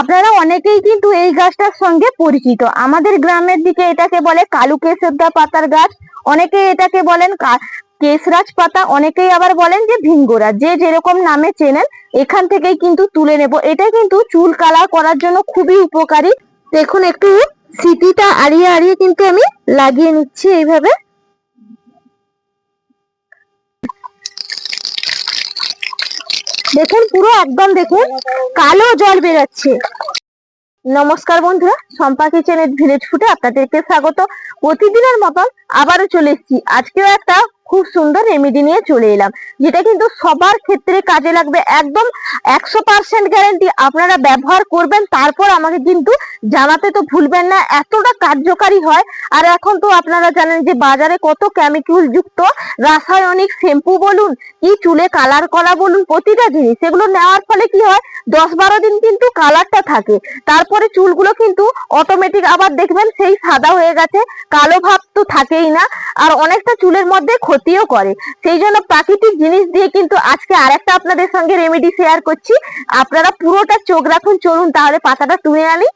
আপনারা অনেকেই কিন্তু এই গাছটার সঙ্গে পরিচিত। আমাদের গ্রামের দিকে এটাকে বলে কালু কেশরদা পাতার গাছ। অনেকে এটাকে বলেন কেশরাজ পাতা, অনেকেই আবার বলেন যে ভিঙ্গোরা। যে যেরকম নামে চেনেন, এখান থেকেই কিন্তু তুলে নেব। এটা কিন্তু চুল কালার করার জন্য খুবই উপকারী। দেখুন, একটু সিটিটা আড়িয়ে আড়িয়ে কিন্তু আমি লাগিয়ে নিচ্ছি এইভাবে। দেখুন, পুরো একদম দেখুন, কালো জল বেরোচ্ছে। নমস্কার বন্ধুরা সম্পা কিচেনের ভিলেজ ফুটে আপনাদেরকে স্বাগত। প্রতিদিনের মতন আবারও চলে এসেছি। আজকেও একটা খুব সুন্দর রেমেডি নিয়ে চলে এলাম। যেটা কিন্তু সবার ক্ষেত্রে কাজে লাগবে। একদম একশো পার্সেন্ট গ্যারেন্টি আপনারা ব্যবহার করবেন, তারপর আমাকে কিন্তু জানাতে তো ভুলবেন না, এতটা কার্যকারী হয়। আর এখন তো আপনারা জানেন যে বাজারে কত কেমিক্যাল যুক্ত। রাসায়নিক শ্যাম্পু বলুন কি চুলে কালার করা বলুন, প্রতিটা জিনিস। সেগুলো নেওয়ার ফলে কি হয়? দশ বারো দিন কিন্তু কালারটা থাকে। তারপরে চুলগুলো কিন্তু অটোমেটিক আবার দেখবেন সেই সাদা হয়ে গেছে। কালো ভাব তো থাকেই না। আর অনেকটা চুলের মধ্যে ক্ষতিও করে। সেই জন্য প্রাকৃতিক জিনিস দিয়ে কিন্তু আজকে আরেকটা আপনাদের সঙ্গে রেমেডি শেয়ার করছি। আপনারা পুরোটা চোখ রাখুন, চলুন তাহলে পাতাটা তুলে আনি।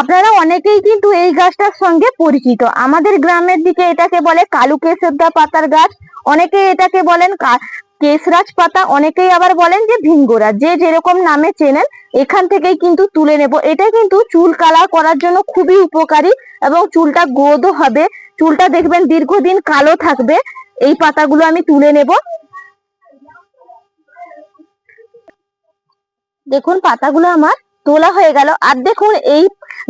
আপনারা অনেকেই কিন্তু এই গাছটার সঙ্গে পরিচিত। আমাদের গ্রামের দিকে এটাকে বলে কালু কেশরদা পাতার গাছ। অনেকে এটাকে বলেন কেশরাজ পাতা অনেকেই আবার বলেন যে ভিঙ্গোরা, যে যেরকম নামে চেনেন, এখান থেকেই কিন্তু তুলে নেব। এটা কিন্তু চুল কালার করার জন্য খুবই উপকারী এবং চুলটা গ্রোথও হবে। চুলটা দেখবেন দীর্ঘদিন কালো থাকবে। এই পাতাগুলো আমি তুলে নেব। দেখুন, পাতাগুলো আমার তোলা হয়ে গেল। আর দেখুন, এই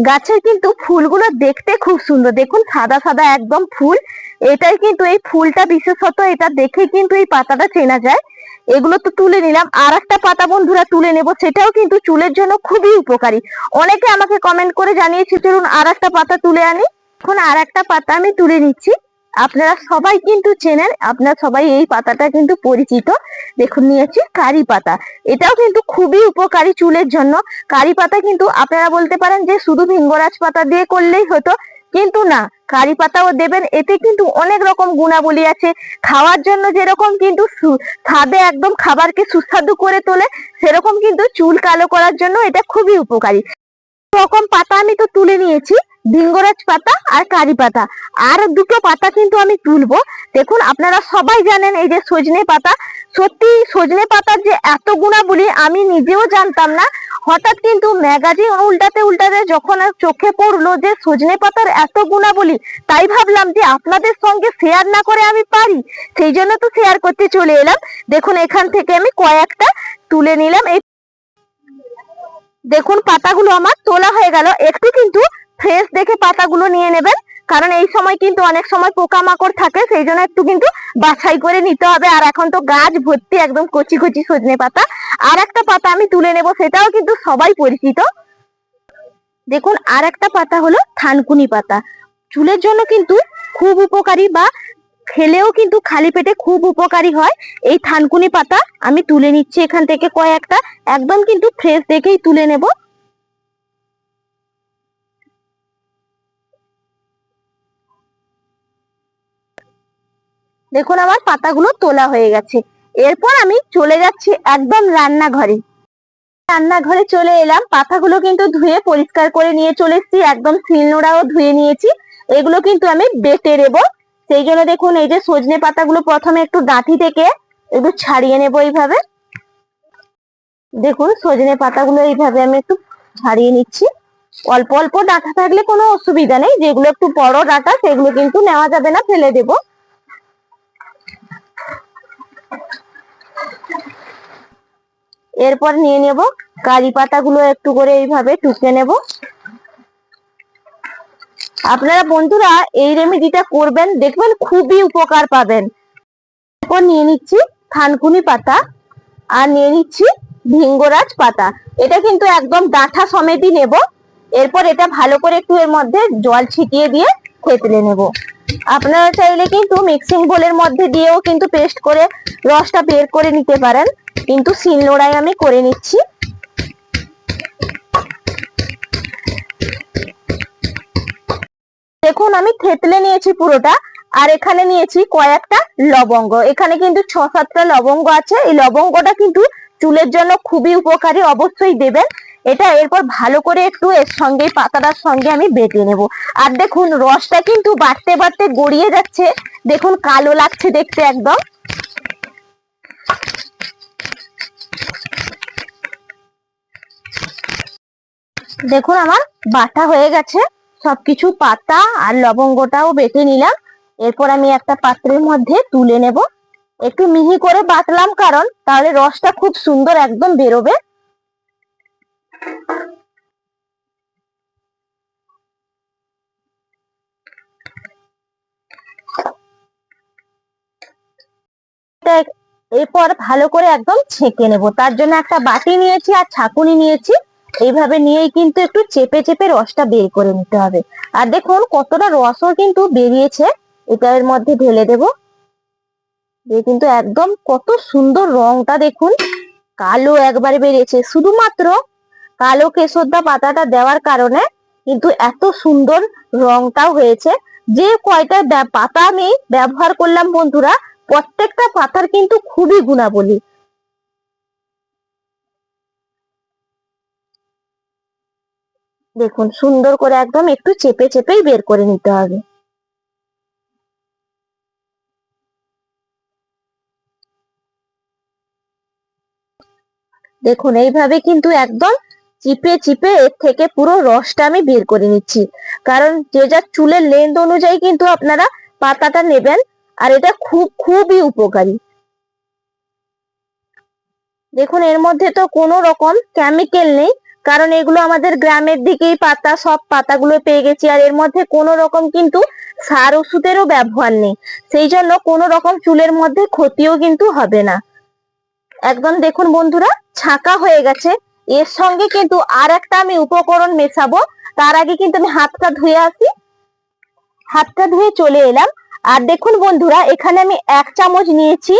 গাছের কিন্তু ফুলগুলো দেখতে খুব সুন্দর। দেখুন, সাদা সাদা একদম ফুল। এটাই কিন্তু এই ফুলটা বিশেষত এটা দেখে কিন্তু এই পাতাটা চেনা যায়। এগুলো তো তুলে নিলাম। আর একটা পাতা বন্ধুরা তুলে নেব, সেটাও কিন্তু চুলের জন্য খুবই উপকারী। অনেকে আমাকে কমেন্ট করে জানিয়েছে, চলুন আর একটা পাতা তুলে আনি। এখন আর একটা পাতা আমি তুলে নিচ্ছি। আপনারা সবাই কিন্তু চেনেন, আপনারা সবাই এই পাতাটা কিন্তু পরিচিত। দেখুন, নিয়েছি কারি পাতা। এটাও কিন্তু খুবই উপকারী চুলের জন্য। কারি পাতা কিন্তু আপনারা বলতে পারেন যে শুধু ভিঙ্গরাজ পাতা দিয়ে করলেই হতো, কিন্তু না, কারি পাতাও দেবেন। এতে কিন্তু অনেক রকম গুণাবলী আছে। খাওয়ার জন্য যেরকম কিন্তু স্বাদে একদম খাবারকে সুস্বাদু করে তোলে, সেরকম কিন্তু চুল কালো করার জন্য এটা খুবই উপকারী। রকম পাতা আমি তো তুলে নিয়েছি। ভিঙ্গরাজ পাতা আর কারি পাতা। আর দুটো পাতা কিন্তু আমি তুলবো। দেখুন, আপনারা সবাই জানেন এই যে সজনে পাতা। সত্যি, সজনে পাতার যে এত গুণাবলী আমি নিজেও জানতাম না। হঠাৎ কিন্তু ম্যাগাজিন উল্টাতে উল্টাতে যখন চোখে পড়ল যে সজনে পাতার এত গুণাবলী, তাই ভাবলাম যে আপনাদের সঙ্গে শেয়ার না করে আমি পারি। সেই জন্য তো শেয়ার করতে চলে এলাম। দেখুন, এখান থেকে আমি কয়েকটা তুলে নিলাম। এই দেখুন, পাতাগুলো আমার তোলা হয়ে গেল। একটু কিন্তু ফ্রেশ দেখে পাতাগুলো নিয়ে নেবেন। কারণ এই সময় কিন্তু অনেক সময় পোকামাকড় থাকে, সেই জন্য একটু কিন্তু বাছাই করে নিতে হবে। আর এখন তো গাছ ভর্তি, একদম কচি কচি সজনে পাতা। আর একটা পাতা আমি তুলে নেব, সেটাও কিন্তু সবাই পরিচিত। দেখুন, আর একটা পাতা হলো থানকুনি পাতা। চুলের জন্য কিন্তু খুব উপকারী বা খেলেও কিন্তু খালি পেটে খুব উপকারী হয় এই থানকুনি পাতা। আমি তুলে নিচ্ছি এখান থেকে কয়েকটা, একদম কিন্তু ফ্রেশ দেখেই তুলে নেব। দেখুন আমার পাতাগুলো তোলা হয়ে গেছে। এরপর আমি চলে যাচ্ছি একদম রান্নাঘরে। রান্নাঘরে চলে এলাম। পাতাগুলো কিন্তু ধুয়ে পরিষ্কার করে নিয়ে চলে এসেছি। একদম শিলনোড়াও ধুয়ে নিয়েছি। এগুলো কিন্তু আমি বেটে নেব। সেই জন্য দেখুন, এই যে সজনে পাতাগুলো প্রথমে একটু ডাঁটি থেকে একটু ছাড়িয়ে নেব এইভাবে। দেখুন, সজনে পাতাগুলো এইভাবে আমি একটু ছাড়িয়ে নিচ্ছি। অল্প অল্প ডাঁটা থাকলে কোনো অসুবিধা নেই। যেগুলো একটু বড় ডাঁটা সেগুলো কিন্তু নেওয়া যাবে না, ফেলে দেবো। এরপর নিয়ে নেব কারি পাতাগুলো একটু করে এইভাবে টুকে নেব। আপনারা বন্ধুরা এই রেমেডিটা করবেন, দেখবেন খুবই উপকার পাবেন। এরপর নিয়ে নিচ্ছি থানকুনি পাতা আর নিয়ে নিচ্ছি ভিঙ্গরাজ পাতা। এটা কিন্তু একদম ডাঁঠা সমেতই নেব। এরপর এটা ভালো করে একটু এর মধ্যে জল ছিটিয়ে দিয়ে থেতলে নেব। আপনারা চাইলে কিন্তু মিক্সিং বোলের মধ্যে দিয়েও কিন্তু পেস্ট করে রসটা বের করে নিতে পারেন। কিন্তু শিলনোড়ায় আমি করে নিচ্ছি। দেখুন, আমি থেতলে নিয়েছি পুরোটা, আর এখানে নিয়েছি কয়েকটা লবঙ্গ। এখানে কিন্তু ছ সাতটা লবঙ্গ আছে। এই লবঙ্গটা কিন্তু চুলের জন্য খুবই উপকারী, অবশ্যই দেবেন। এটা এরপর ভালো করে একটু এর সঙ্গে পাতাটার সঙ্গে আমি বেটে নেব। আর দেখুন, রসটা কিন্তু বাড়তে বাড়তে গড়িয়ে যাচ্ছে। দেখুন, কালো লাগছে দেখতে একদম। দেখুন, আমার বাটা হয়ে গেছে। সবকিছু পাতা আর লবঙ্গটাও বেটে নিলাম। এরপর আমি একটা পাত্রের মধ্যে তুলে নেব। একটু মিহি করে বাটলাম কারণ, তাহলে রসটা খুব সুন্দর একদম বেরোবে। এরপর ভালো করে একদম ছেঁকে নেব। তার জন্য একটা বাটি নিয়েছি আর ছাঁকুনি নিয়েছি। এইভাবে নিয়েই কিন্তু একটু চেপে চেপে রসটা বের করে নিতে হবে। আর দেখুন, কতটা রসও কিন্তু বেরিয়েছে। এটা এর মধ্যে ঢেলে দেব। কিন্তু একদম কত সুন্দর রংটা দেখুন। কালো একবারে বেরিয়েছে। শুধুমাত্র কালো কেশরদা পাতাটা দেওয়ার কারণে কিন্তু এত সুন্দর রংটাও হয়েছে। যে কয়টা পাতা আমি ব্যবহার করলাম বন্ধুরা, প্রত্যেকটা পাতার কিন্তু খুবই গুণাবলী। দেখুন, সুন্দর করে একদম একটু চেপে চেপেই বের করে নিতে হবে। দেখুন, এইভাবে কিন্তু একদম চিপে চিপে এর থেকে পুরো রসটা আমি বের করে নিচ্ছি। কারণ যে যার চুলের লেন্থ অনুযায়ী কিন্তু আপনারা পাতাটা নেবেন, আর এটা খুব, খুবই উপকারী। দেখুন, এর মধ্যে তো কোনো রকম কেমিক্যাল নেই, কারণ এগুলো আমাদের গ্রামের দিকেই পাতা, সব পাতাগুলো পেয়ে গেছি, আর এর মধ্যে কোনো রকম কিন্তু সার ওষুধেরও ব্যবহার নেই। সেই জন্য কোনো রকম চুলের মধ্যে ক্ষতিও কিন্তু হবে না। একদম দেখুন বন্ধুরা, ছাকা হয়ে গেছে। এর সঙ্গে কিন্তু আর একটা আমি উপকরণ মেশাবো। তার আগে কিন্তু আমি হাতটা ধুয়ে আসি। হাতটা ধুয়ে চলে এলাম। আর দেখুন বন্ধুরা, এখানে আমি এক চামচ নিয়েছি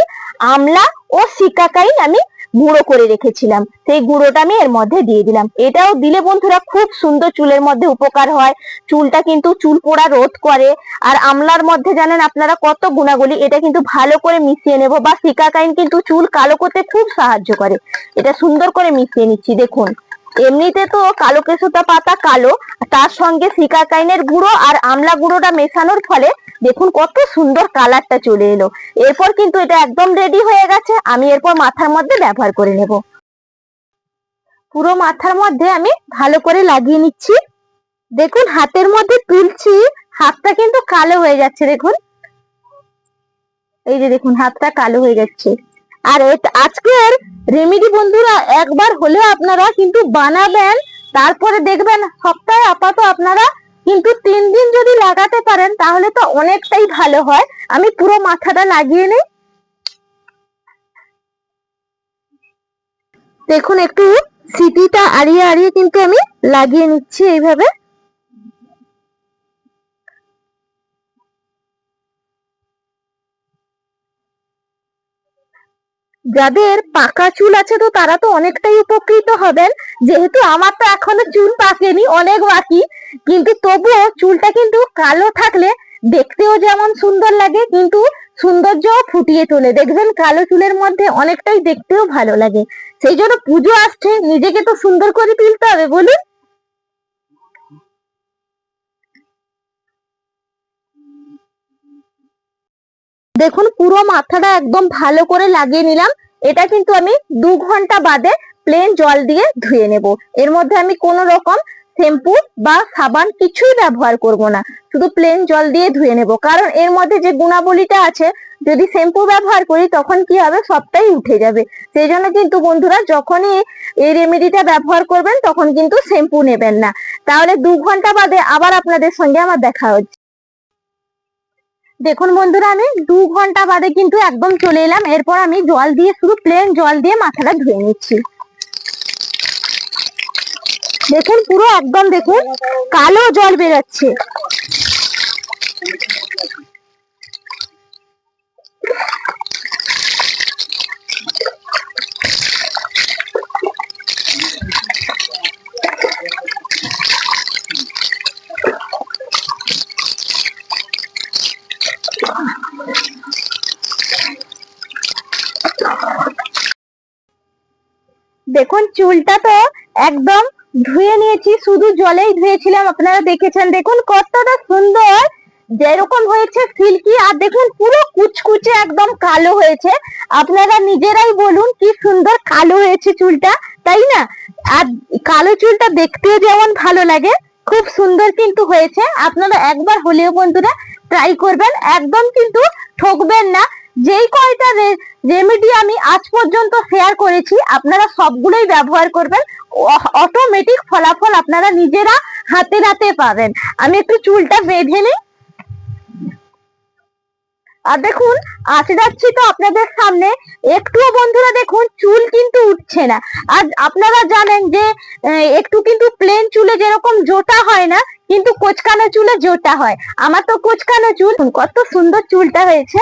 আমলা ও সিকাকাইন আমি গুঁড়ো করে রেখেছিলাম। সেই গুঁড়োটা আমি এর মধ্যে দিয়ে দিলাম। এটাও দিলে বন্ধুরা খুব সুন্দর চুলের মধ্যে উপকার হয়। চুলটা কিন্তু চুল পোড়া রোধ করে। আর আমলার মধ্যে জানেন আপনারা কত গুণাগুলি এটা কিন্তু ভালো করে মিশিয়ে নেব। বা সিকাকাইন কিন্তু চুল কালো করতে খুব সাহায্য করে। এটা সুন্দর করে মিশিয়ে নিচ্ছি, দেখুন। এমনিতে তো কালো কেশুটা পাতা কালো, তার সঙ্গে সিকাকাইনের গুঁড়ো আর আমলা গুঁড়োটা মেশানোর ফলে দেখুন কত সুন্দর কালারটা চলে এলো। এরপর কিন্তু এটা একদম রেডি হয়ে গেছে, আমি এরপর মাথার মধ্যে ব্যবহার করে নেব। পুরো মাথার মধ্যে আমি ভালো করে লাগিয়ে নিচ্ছি। দেখুন হাতের মধ্যে তুলছি, হাতটা কিন্তু কালো হয়ে যাচ্ছে দেখুন। এই যে দেখুন, হাতটা কালো হয়ে যাচ্ছে। আর আজকের রেমেডি বন্ধুরা একবার হলেও আপনারা কিন্তু বানাবেন, তারপরে দেখবেন সপ্তাহে আপাতত আপনারা কিন্তু তিন দিন যদি লাগাতে পারেন, তাহলে তো অনেকটাই ভালো হয়। আমি পুরো মাথাটা লাগিয়ে নিই। দেখুন, একটু সিটিটা আড়িয়ে আড়িয়ে কিন্তু আমি লাগিয়ে নিচ্ছি এইভাবে। যাদের পাকা চুল আছে তো তারা তো অনেকটাই উপকৃত হবেন। যেহেতু আমার তো এখনও চুল পাকেনি, অনেক বাকি। কিন্তু তবুও চুলটা কিন্তু কালো থাকলে দেখতেও যেমন সুন্দর লাগে, কিন্তু সৌন্দর্য ফুটিয়ে তোলে। দেখবেন কালো চুলের মধ্যে অনেকটাই দেখতেও ভালো লাগে। সেই জন্য পুজো আসছে, নিজেকে তো সুন্দর করে তুলতে হবে, বলুন। দেখুন, পুরো মাথাটা একদম ভালো করে লাগিয়ে নিলাম। এটা কিন্তু আমি দু ঘণ্টা বাদে প্লেন জল দিয়ে ধুয়ে নেব। এর মধ্যে আমি কোনো রকম শ্যাম্পু বা সাবান কিছুই ব্যবহার করব না। শুধু প্লেন জল দিয়ে ধুয়ে নেব। কারণ এর মধ্যে যে গুণাবলীটা আছে, যদি শ্যাম্পু ব্যবহার করি, তখন কি হবে? সবটাই উঠে যাবে। সেই জন্য কিন্তু বন্ধুরা, যখনই এই রেমেডিটা ব্যবহার করবেন, তখন কিন্তু শ্যাম্পু নেবেন না। তাহলে দু ঘণ্টা বাদে আবার আপনাদের সঙ্গে আমার দেখা হচ্ছে। দেখুন বন্ধুরা, আমি দু ঘণ্টা বাদে কিন্তু একদম চলে এলাম। এরপর আমি জল দিয়ে শুধু প্লেন জল দিয়ে মাথাটা ধুয়ে নিচ্ছি। দেখুন, পুরো একদম দেখুন কালো জল বেরোচ্ছে। দেখুন, চুলটা তো একদম ধুয়ে নিয়েছি, শুধু জলেই ধুয়েছিলাম, আপনারা দেখেছেন। দেখুন, কতটা সুন্দর যেরকম হয়েছে সিল্কি, আর দেখুন, পুরো কুচকুচে একদম কালো হয়েছে। আপনারা নিজেরাই বলুন, কি সুন্দর কালো হয়েছে চুলটা, তাই না? আর কালো চুলটা দেখতেও যেমন ভালো লাগে, খুব সুন্দর কিন্তু হয়েছে। আপনারা একবার হলেও বন্ধুরা ট্রাই করবেন। একদম কিন্তু ঠকবেন না। যেই কয়টা রেমেডি আমি আজ পর্যন্ত শেয়ার করেছি, আপনারা সবগুলোই ব্যবহার করবেন। অটোমেটিক ফলাফল আপনারা নিজেরা হাতে হাতে পাবেন। আমি একটু চুলটা বেঁধে নিই। আর দেখুন, আসে যাচ্ছি তো আপনাদের সামনে। একটুও বন্ধুরা দেখুন, চুল কিন্তু উঠছে না। আর আপনারা জানেন যে একটু কিন্তু প্লেন চুলে যেরকম জোটা হয় না, কিন্তু কোচকানো চুলে জোটা হয়। আমার তো কোচকানো চুল, কত সুন্দর চুলটা হয়েছে।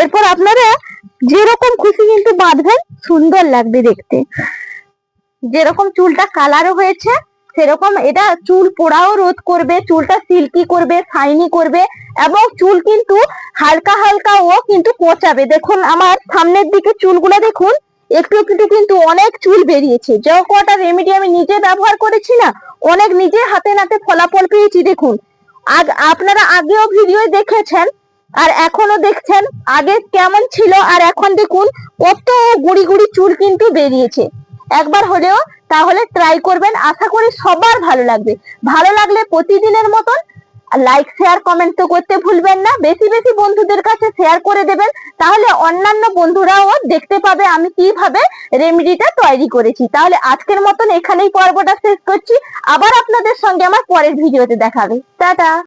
এরপর আপনারা যেরকম খুশি কিন্তু বাঁধবেন, সুন্দর লাগবে দেখতে। যেরকম চুলটা কালারও হয়েছে, সেরকম এটা চুল পোড়াও রোধ করবে, চুলটা সিল্কি করবে শাইনি করবে, এবং চুল কিন্তু হালকা হালকা ও কিন্তু পচাবে। দেখুন, আমার সামনের দিকে চুলগুলো দেখুন, একটু একটু কিন্তু অনেক চুল বেরিয়েছে। যে কটা রেমেডি আমি নিজে ব্যবহার করেছি না, অনেক নিজে হাতে নাতে ফলাফল পেয়েছি, দেখুন। আগ, আপনারা আগেও ভিডিও দেখেছেন আর এখনও দেখছেন, আগে কেমন ছিল আর এখন দেখুন কত গুড়ি গুড়ি চুল কিন্তু বেরিয়েছে। একবার হলেও তাহলে ট্রাই করবেন, আশা করি সবার ভালো লাগবে। ভালো লাগলে প্রতিদিনের মতন লাইক শেয়ার কমেন্ট তো করতে ভুলবেন না। বেশি বেশি বন্ধুদের কাছে শেয়ার করে দেবেন, তাহলে অন্যান্য বন্ধুরাও দেখতে পাবে আমি কীভাবে রেমেডিটা তৈরি করেছি। তাহলে আজকের মতন এখানেই পর্বটা শেষ করছি। আবার আপনাদের সঙ্গে আমার পরের ভিডিওতে দেখাবে। টাটা!